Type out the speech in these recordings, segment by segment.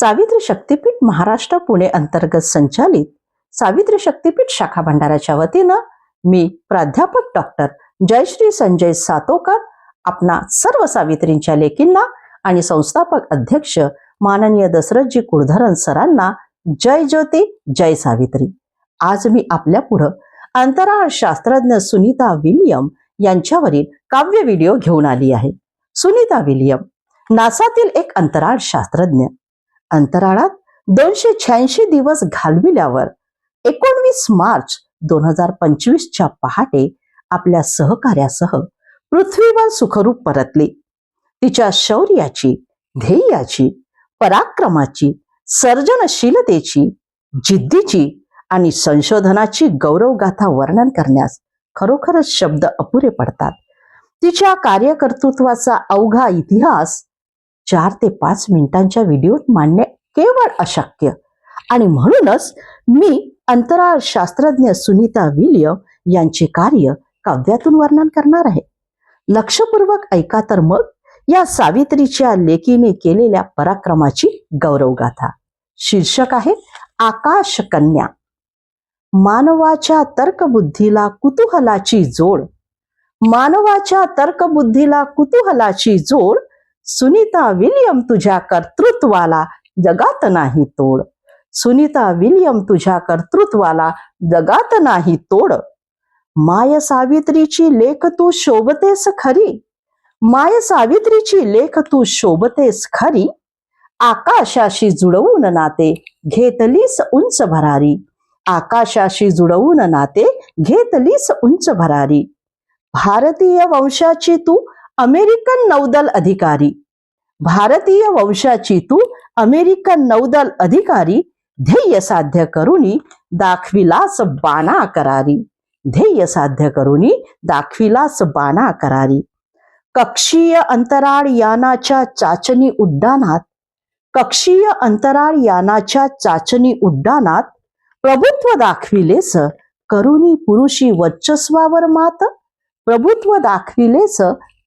सावित्री शक्तीपीठ महाराष्ट्र पुणे अंतर्गत संचालित सावित्री शक्तीपीठ शाखा भंडाराच्या वतीनं मी प्राध्यापक डॉक्टर जयश्री संजय सातोकर आपणा सर्व सावित्रींच्या लेकींना आणि संस्थापक अध्यक्ष माननीय दशरथजी कुळधरन सरांना जय ज्योती जय सावित्री. आज मी आपल्या पुढं अंतराळ शास्त्रज्ञ सुनीता विलियम यांच्यावरील काव्य व्हिडिओ घेऊन आली आहे. सुनीता विलियम नासातील एक अंतराळ शास्त्रज्ञ. अंतराळात दोनशे शहाऐंशी दिवस घालविल्यावर एकोणवीस मार्च दोन हजार पंचवीसच्या पहाटे आपल्या सहकार्यासह पृथ्वीवर सुखरूप परतली. तिच्या शौर्याची ध्येयाची पराक्रमाची सर्जनशीलतेची जिद्दीची आणि संशोधनाची गौरवगाथा वर्णन करण्यास खरोखरच शब्द अपुरे पडतात. तिच्या कार्यकर्तृत्वाचा अवघा इतिहास चार ते पाच मिनिटांच्या व्हिडिओत मांडणे केवळ अशक्य. आणि म्हणूनच मी अंतराळ शास्त्रज्ञ सुनीता विल्यम यांचे कार्य काव्यातून वर्णन करणार आहे. लक्षपूर्वक ऐका तर मग या सावित्रीच्या लेकीने केलेल्या पराक्रमाची गौरवगाथा. शीर्षक आहे आकाश कन्या मानवाच्या तर्कबुद्धीला कुतूहलाची जोड. मानवाच्या तर्कबुद्धीला कुतूहलाची जोड सुनीता विल्यम तुझ्या कर्तृत्वाला जगात नाही तोड. सुनीता विल्यम तुझ्या कर्तृत्वाला जगात नाही तोड. माय सावित्रीची लेख तू शोभतेस खरी. माय सावित्रीची लेख तू शोभतेस खरी. आकाशाशी जुडवून नाते घेतलीस उंच भरारी. आकाशाशी जुडवून नाते घेतलीस उंच भरारी. भारतीय वंशाची तू अमेरिकन नौदल अधिकारी. भारतीय वंशाची तू अमेरिकन नौदल अधिकारी ध्येय साध्य करुनी दाखविलास बाणा करारी. ध्येय साध्य करुनी दाखविलास बाणा करारी. कक्षीय अंतराळ यानाच्या चाचणी उड्डाणात कक्षीय अंतराळ यानाच्या चाचणी उड्डाणात प्रभुत्व दाखविलेस करुणी पुरुषी वर्चस्वावर मात प्रभुत्व दाखविलेस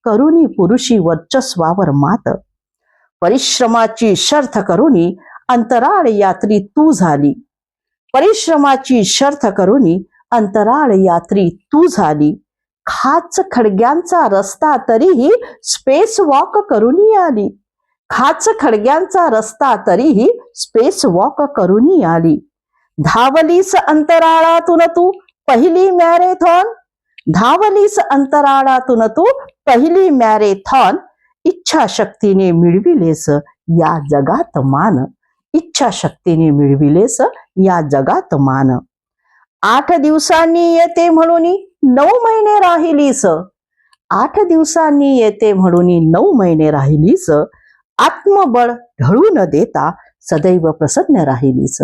करुणी पुरुषी वर्चस्वावर मात. परिश्रमाची शर्थ करुणी अंतराळ यात्री तू झाली. परिश्रमाची शर्थ करुणी अंतराळ यात्री तू झाली. खाच खडग्यांचा रस्ता तरीही स्पेस वॉक करुणी आली. खाच खडग्यांचा रस्ता तरीही स्पेस वॉक करुणी आली. धावलीस अंतराळातून तू पहिली मॅरेथॉन धावलीस अंतराळातून तू पहिली मॅरेथॉन इच्छाशक्तीने मिळविलेस या जगात मान. इच्छाशक्तीने मिळविलेस या जगात मान. आठ दिवसांनी येते म्हणून नऊ महिने राहिलीस. आठ दिवसांनी येते म्हणून नऊ महिने राहिलीस. आत्मबळ ढळू न देता सदैव प्रसन्न राहिलीस.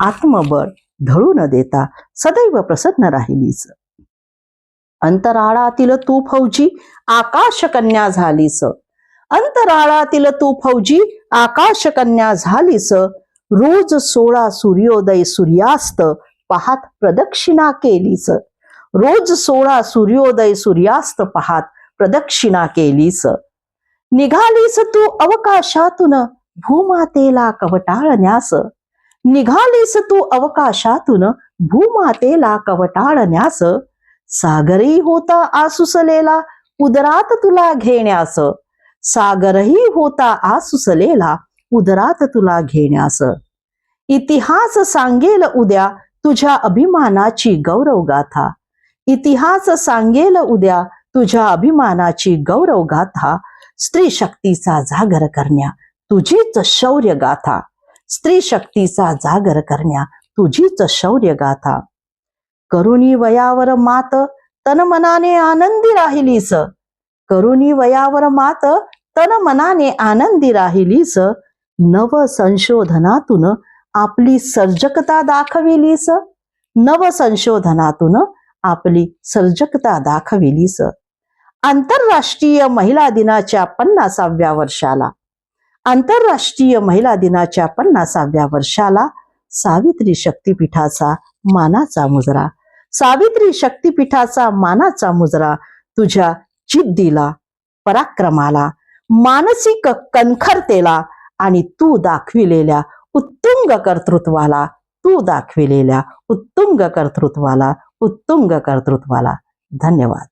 आत्मबळ ढळू न देता सदैव प्रसन्न राहिलीस. अंतराळातील तू फौजी आकाशकन्या झालीस. अंतराळातील तू फौजी आकाशकन्या झालीस. रोज सोळा सूर्योदय सूर्यास्त पाहात प्रदक्षिणा केलीस. रोज सोळा सूर्योदय सूर्यास्त पाहात प्रदक्षिणा केलीस. निघालीस तू अवकाशातून भूमातेला कवटाळण्यास. निघालीस तू अवकाशातून भूमातेला कवटाळण्यास. सागरही होता आसुसलेला उदरात तुला घेण्यास सागरही होता आसुसलेला उदरात तुला घेण्यास इतिहास सांगेल उद्या तुझ्या अभिमानाची गौरव गाथा इतिहास सांगेल उद्या तुझ्या अभिमानाची गौरव गाथा स्त्री शक्तीचा जागर करण्या तुझीच शौर्य गाथा स्त्री शक्तीचा जागर करण्या तुझीच शौर्य गाथा करुणी वयावर मात तन मनाने आनंदी राहिलीस. करुणी वयावर मात तन मनाने आनंदी राहिलीस. नव संशोधनातून आपली सर्जकता दाखविलीस. नव संशोधनातून आपली सर्जकता दाखविलीस. आंतरराष्ट्रीय महिला दिनाच्या पन्नासाव्या वर्षाला आंतरराष्ट्रीय महिला दिनाच्या पन्नासाव्या वर्षाला सावित्री शक्तीपीठाचा मानाचा मुजरा. सावित्री शक्तीपीठाचा मानाचा मुजरा. तुझ्या जिद्दीला पराक्रमाला मानसिक कणखरतेला आणि तू दाखविलेल्या उत्तुंग कर्तृत्वाला तू दाखविलेल्या उत्तुंग कर्तृत्वाला उत्तुंग कर्तृत्वाला. धन्यवाद.